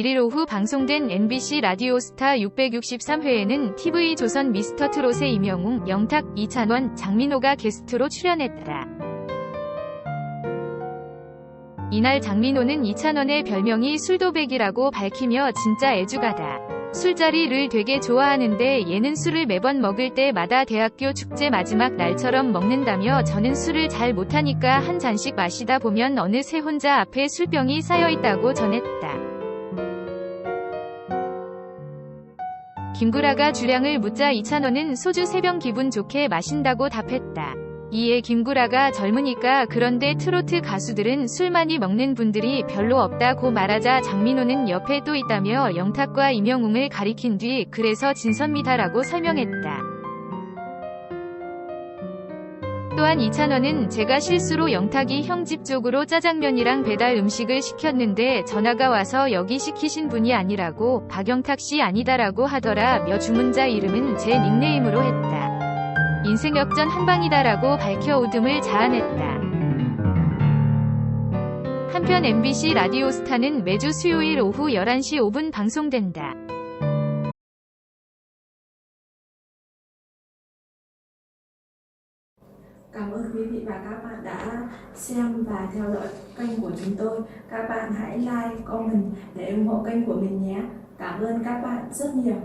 1일 오후 방송된 MBC 라디오 스타 663회에는 TV조선 미스터 트롯의 이명웅, 영탁, 이찬원, 장민호가 게스트로 출연했다. 이날 장민호는 이찬원의 별명이 술도백이라고 밝히며 진짜 애주가다. 술자리를 되게 좋아하는데 얘는 술을 매번 먹을 때마다 대학교 축제 마지막 날처럼 먹는다며 저는 술을 잘 못하니까 한 잔씩 마시다 보면 어느새 혼자 앞에 술병이 쌓여있다고 전했다. 김구라가 주량을 묻자 이찬원은 소주 3병 기분 좋게 마신다고 답했다. 이에 김구라가 젊으니까 그런데 트로트 가수들은 술 많이 먹는 분들이 별로 없다고 말하자 장민호는 옆에 또 있다며 영탁과 임영웅을 가리킨 뒤 그래서 진선미다라고 설명했다. 또한 이찬원은 제가 실수로 영탁이 형 집 쪽으로 짜장면이랑 배달 음식을 시켰는데 전화가 와서 여기 시키신 분이 아니라고 박영탁 씨 아니다라고 하더라 며 주문자 이름은 제 닉네임으로 했다. 인생 역전 한방이다라고 밝혀 웃음을 자아냈다. 한편 MBC 라디오스타는 매주 수요일 오후 11시 5분 방송된다. Cảm ơn quý vị và các bạn đã xem và theo dõi kênh của chúng tôi. Các bạn hãy like, comment để ủng hộ kênh của mình nhé. Cảm ơn các bạn rất nhiều.